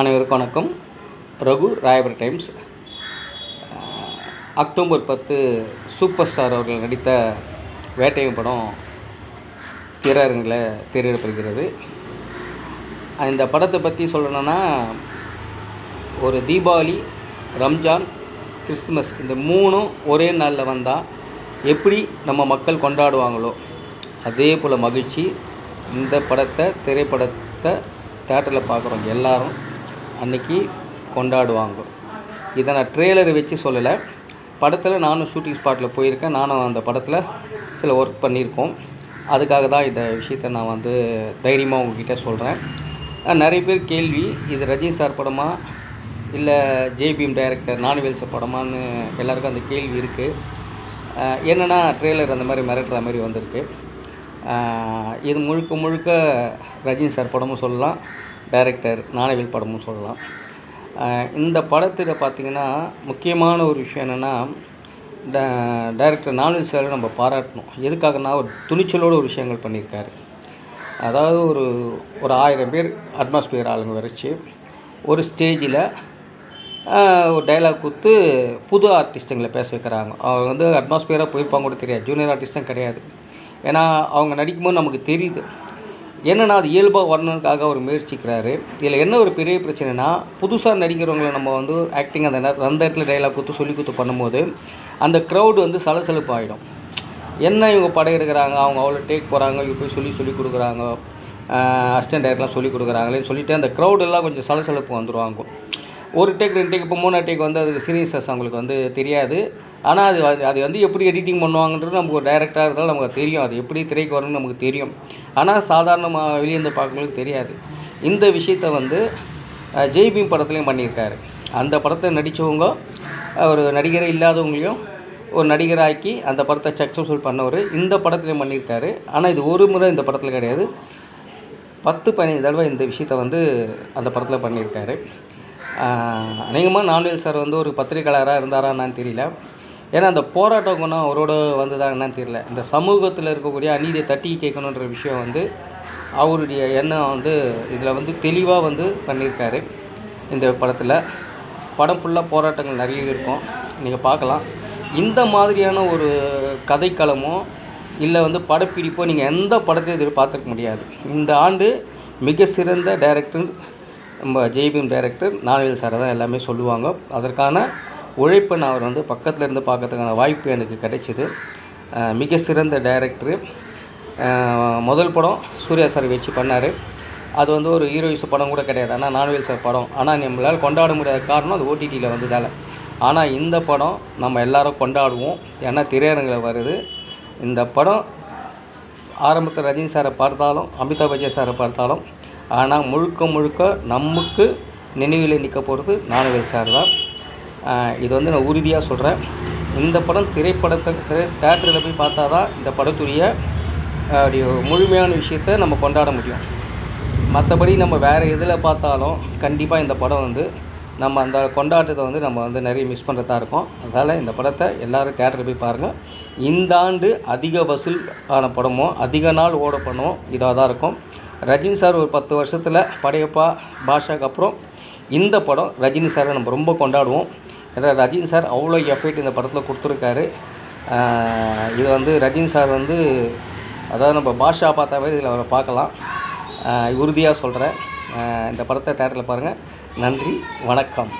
அனைவருக்கும் வணக்கம். Raghu Rayapura times. October பத்து சூப்பர் ஸ்டார் அவர்கள் நடித்த வேட்டையும் படம் திரையரங்கில் திரையிடப்படுகிறது. இந்த படத்தை பற்றி சொல்லணும்னா ஒரு தீபாவளி ரம்ஜான் கிறிஸ்துமஸ் இந்த மூணும் ஒரே நாளில் வந்தால் எப்படி நம்ம மக்கள் கொண்டாடுவாங்களோ அதே போல் மகிழ்ச்சி. இந்த படத்தை திரைப்படத்தை தேட்டரில் பார்க்குறவங்க எல்லோரும் அன்னைக்கு கொண்டாடுவாங்க. இதை நான் ட்ரெய்லரை வச்சு சொல்லலை. படத்தில் நானும் ஷூட்டிங் ஸ்பாட்டில் போயிருக்கேன். நானும் அந்த படத்தில் சில ஒர்க் பண்ணியிருக்கோம். அதுக்காக தான் இந்த விஷயத்த நான் வந்து தைரியமாக உங்ககிட்ட சொல்கிறேன் நிறைய பேர் கேள்வி இது ரஜினி சார் படமா? இல்லை ஜேபிஎம் டைரக்டர் நானுவேல் சார் படமான்னு எல்லாருக்கும் அந்த கேள்வி இருக்குது என்னென்னா ட்ரெய்லர் அந்த மாதிரி மிரட்டுற மாதிரி வந்திருக்கு. இது முழுக்க முழுக்க ரஜினி சார் படமும் சொல்லலாம். டைரக்டர் நானவேல் படமும் சொல்லலாம். இந்த படத்தில் பார்த்திங்கன்னா முக்கியமான ஒரு விஷயம் என்னென்னா ட டைரக்டர் நானவேல் சார் நம்ம பாராட்டணும். எதுக்காகனா ஒரு துணிச்சலோட ஒரு விஷயங்கள் பண்ணியிருக்காரு. அதாவது ஒரு ஒரு ஆயிரம் பேர் அட்மாஸ்பியர் ஆளுங்க வரைச்சி ஒரு ஸ்டேஜில் ஒரு டைலாக் கொடுத்து புது ஆர்டிஸ்ட்டுங்களை பேச வைக்கிறாங்க. அவங்க வந்து அட்மாஸ்பியராக போயிருப்பாங்க கூட தெரியாது. ஜூனியர் ஆர்டிஸ்ட்டும் கிடையாது. ஏன்னா அவங்க நடிக்கும்போது நமக்கு தெரியுது. என்னென்னா அது இயல்பாக வரணுக்காக அவர் முயற்சிக்கிறாரு. இதில் என்ன ஒரு பெரிய பிரச்சனைனா புதுசாக நடிக்கிறவங்கள நம்ம வந்து ஆக்டிங் அந்த நேரத்தில் அந்த இடத்துல டைலாக் கொடுத்து சொல்லி கொடுத்து பண்ணும்போது அந்த க்ரௌடு வந்து சலசலப்பு ஆகிடும் என்ன இவங்க படம் எடுக்கிறாங்க அவங்க அவ்வளோ டேக் போகிறாங்க இவங்க போய் சொல்லி சொல்லி கொடுக்குறாங்க அசிஸ்டன்ட் டைரக்டர்லாம் சொல்லி கொடுக்குறாங்களேன்னு சொல்லிவிட்டு அந்த க்ரௌடெல்லாம் கொஞ்சம் சலசலப்பு வந்துடுவாங்க ஒரு டேக் ரெண்டு டேக் இப்போ மூணாவது டேக் வந்து அதுக்கு சீரியஸஸ் அவங்களுக்கு வந்து தெரியாது. ஆனால் அது அது வந்து எப்படி எடிட்டிங் பண்ணுவாங்கன்றது நமக்கு ஒரு டைரக்டாக இருந்தாலும் நமக்கு தெரியும். அது எப்படி திரைக்கு வரணும்னு நமக்கு தெரியும். ஆனால் சாதாரணமாக வெளியே இருந்து பார்க்கும்போது தெரியாது. இந்த விஷயத்த வந்து ஜெய்பீம் படத்துலையும் பண்ணியிருக்காரு. அந்த படத்தை நடித்தவங்க ஒரு நடிகரே இல்லாதவங்களையும் ஒரு நடிகராக்கி அந்த படத்தை சக்ஸஸ்ஃபுல் பண்ணவர் இந்த படத்துலையும் பண்ணியிருக்காரு. ஆனால் இது ஒரு முறை இந்த படத்தில் கிடையாது. பத்து பதினைந்து தடவை இந்த விஷயத்த வந்து அந்த படத்தில் பண்ணியிருக்காரு. அநேகமாக நான்வேல் சார் வந்து ஒரு பத்திரிக்கையாளராக இருந்தாரா என்னன்னு தெரியல. ஏன்னா அந்த போராட்ட குணம் அவரோட வந்ததா என்னன்னு தெரியல. இந்த சமூகத்தில் இருக்கக்கூடிய அநீதியை தட்டி கேட்கணுன்ற விஷயம் வந்து அவருடைய எண்ணம் வந்து இதில் வந்து தெளிவாக வந்து பண்ணியிருக்காரு இந்த படத்தில். படம் ஃபுல்லாக போராட்டங்கள் நிறைய இருக்கும். நீங்கள் பார்க்கலாம். இந்த மாதிரியான ஒரு கதைக்களமோ இல்லை வந்து படப்பிடிப்போ நீங்கள் எந்த படத்தையும் எதிர்பார்த்துருக்க முடியாது. இந்த ஆண்டு மிக சிறந்த டைரக்டர் நம்ம ஜெய்பீம் டைரக்டர் நானவேல் சாரை தான் எல்லாமே சொல்லுவாங்க. அதற்கான உழைப்பை நான் அவர் வந்து பக்கத்தில் இருந்து பார்க்கறதுக்கான வாய்ப்பு எனக்கு கிடைச்சிது. மிக சிறந்த டைரக்டரு முதல் படம் சூர்யா சார் வச்சு பண்ணார். அது வந்து ஒரு ஹீரோயிஸ் படம் கூட கிடையாது. ஆனால் நான்வேல் சார் படம். ஆனால் நம்மளால் கொண்டாட முடியாத காரணம் அது ஓடிடியில் வந்ததால். ஆனால் இந்த படம் நம்ம எல்லாரும் கொண்டாடுவோம். ஏன்னா திரையரங்கில் வருது. இந்த படம் ஆரம்பத்தில் ரஜினி சாரை பார்த்தாலும் அமிதாப் பச்சன் சாரை பார்த்தாலும் ஆனால் முழுக்க முழுக்க நமக்கு நினைவில் நிற்க போகிறது நானவேல் சார் தான் இது வந்து நான் உறுதியாக சொல்கிறேன் இந்த படம் திரைப்படத்தை திரை தேட்டரில் போய் பார்த்தா தான் இந்த படத்துடைய அப்படி முழுமையான விஷயத்தை நம்ம கொண்டாட முடியும். மற்றபடி நம்ம வேறு எதில் பார்த்தாலும் கண்டிப்பாக இந்த படம் வந்து நம்ம அந்த கொண்டாட்டத்தை வந்து நம்ம வந்து நிறைய மிஸ் பண்ணுறதா இருக்கும். அதனால் இந்த படத்தை எல்லோரும் தேட்டரில் போய் பாருங்கள் இந்த ஆண்டு அதிக வசூல் ஆன படமோ அதிக நாள் ஓட படமோ இதாக தான் இருக்கும். ரஜினி சார் ஒரு பத்து வருஷத்தில் படையப்பா பாஷாக்கு அப்புறம் இந்த படம் ரஜினி சாரை நம்ம ரொம்ப கொண்டாடுவோம். ஏன்னா ரஜினி சார் அவ்வளோ எஃபெக்ட் இந்த படத்தில் கொடுத்துருக்காரு. இது வந்து ரஜினி சார் வந்து அதாவது நம்ம பாஷா பார்த்தாவே இதில் அவரை பார்க்கலாம். உறுதியாக சொல்கிறேன் இந்த படத்தை தேட்டரில் பாருங்கள் நன்றி வணக்கம்.